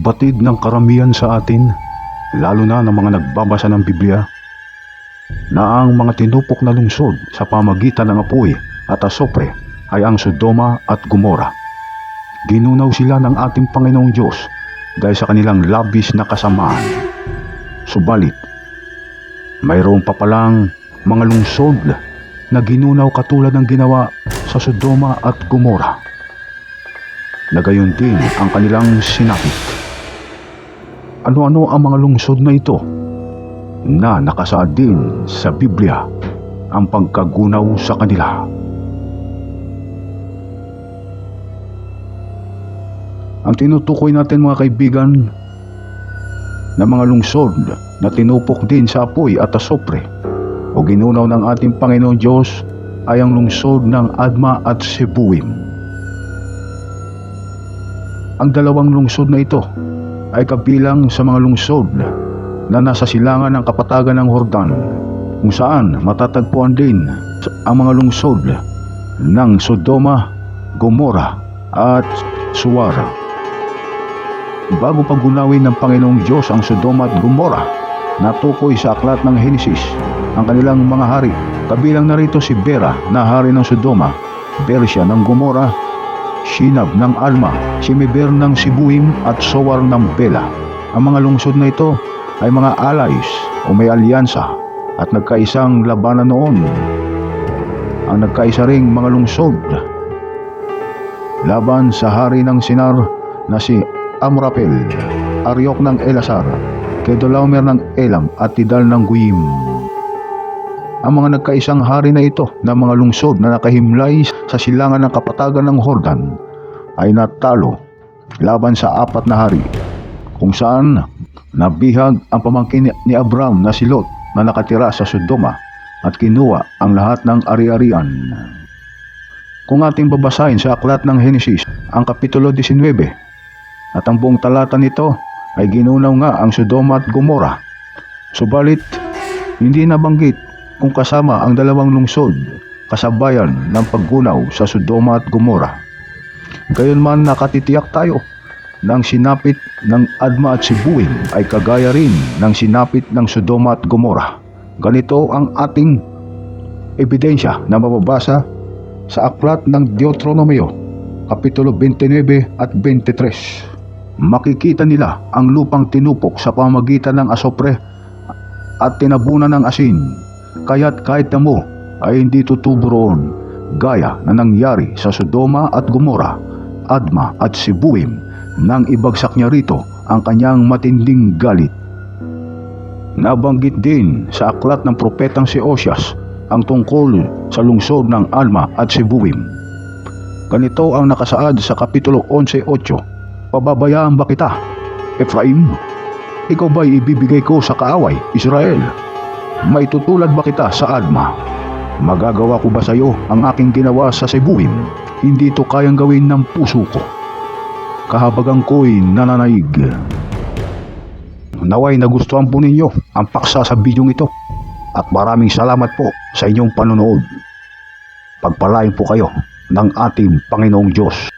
batid ng karamihan sa atin, lalo na ng mga nagbabasa ng Biblia, na ang mga tinupok na lungsod sa pamagitan ng apoy at asopre ay ang Sodoma at Gomora. Ginunaw sila ng ating Panginoong Diyos dahil sa kanilang labis na kasamaan. Subalit, mayroon pa palang mga lungsod na ginunaw katulad ng ginawa sa Sodoma at Gomora. Nagayon din ang kanilang sinapit. Ano-ano ang mga lungsod na ito na nakasaad din sa Biblia ang pagkagunaw sa kanila. Ang tinutukoy natin mga kaibigan na mga lungsod na tinupok din sa apoy at asopre o ginunaw ng ating Panginoon Diyos ay ang lungsod ng Adma at Sebuim. Ang dalawang lungsod na ito ay kabilang sa mga lungsod na nasa silangan ng kapatagan ng Hordan kung saan matatagpuan din ang mga lungsod ng Sodoma, Gomora at Suwara. Bago pagunawin ng Panginoong Diyos ang Sodoma at Gomora, natukoy sa aklat ng Henesis ang kanilang mga hari. Kabilang narito si Bera na hari ng Sodoma, Bersya ng Gomora, Shinab ng Alma, Simeber ng Sibuim at Sowar ng Bela. Ang mga lungsod na ito ay mga allies o may alyansa at nagkaisang labanan noon. Ang nagkaisa ring mga lungsod laban sa hari ng Sinar na si Amrapel, Aryok ng Elasar, Kedolaomer ng Elam at Tidal ng Guim. Ang mga nagkaisang hari na ito na mga lungsod na nakahimlay sa silangan ng kapatagan ng Hordan ay natalo laban sa apat na hari kung saan nabihag ang pamangkin ni Abram na si Lot na nakatira sa Sodoma at kinuha ang lahat ng ari-arian. Kung ating babasahin sa aklat ng Henesis ang Kapitulo 19 at ang buong talata nito ay ginunaw nga ang Sodoma at Gomora. Subalit, hindi nabanggit kung kasama ang dalawang lungsod kasabayan ng paggunaw sa Sodoma at Gomora. Gayunman nakatitiyak tayo ng sinapit ng Adma at Sibuin ay kagaya rin ng sinapit ng Sodoma at Gomora. Ganito ang ating ebidensya na mababasa sa aklat ng Deuteronomio, Kapitulo 29 at 23. Makikita nila ang lupang tinupok sa pamagitan ng asopre at tinabunan ng asin, kaya't kahit na mo ay hindi tutubo gaya na nangyari sa Sodoma at Gomora, Adma at Sibuim, nang ibagsak niya rito ang kanyang matinding galit. Nabanggit din sa aklat ng propetang si Osias ang tungkol sa lungsod ng Alma at Sibuim. Ganito ang nakasaad sa Kapitulo 11.8 Pababayaan ba kita, Ephraim? Ikaw ba'y ibibigay ko sa kaaway, Israel? May tutulad ba kita sa Adma? Magagawa ko ba sa iyo ang aking ginawa sa Sibuim? Hindi ito kayang gawin ng puso ko. Kahabagang ko'y nananaig. Naway nagustuhan po ninyo ang paksa sa bidyong ito at maraming salamat po sa inyong panonood. Pagpalain po kayo ng ating Panginoong Diyos.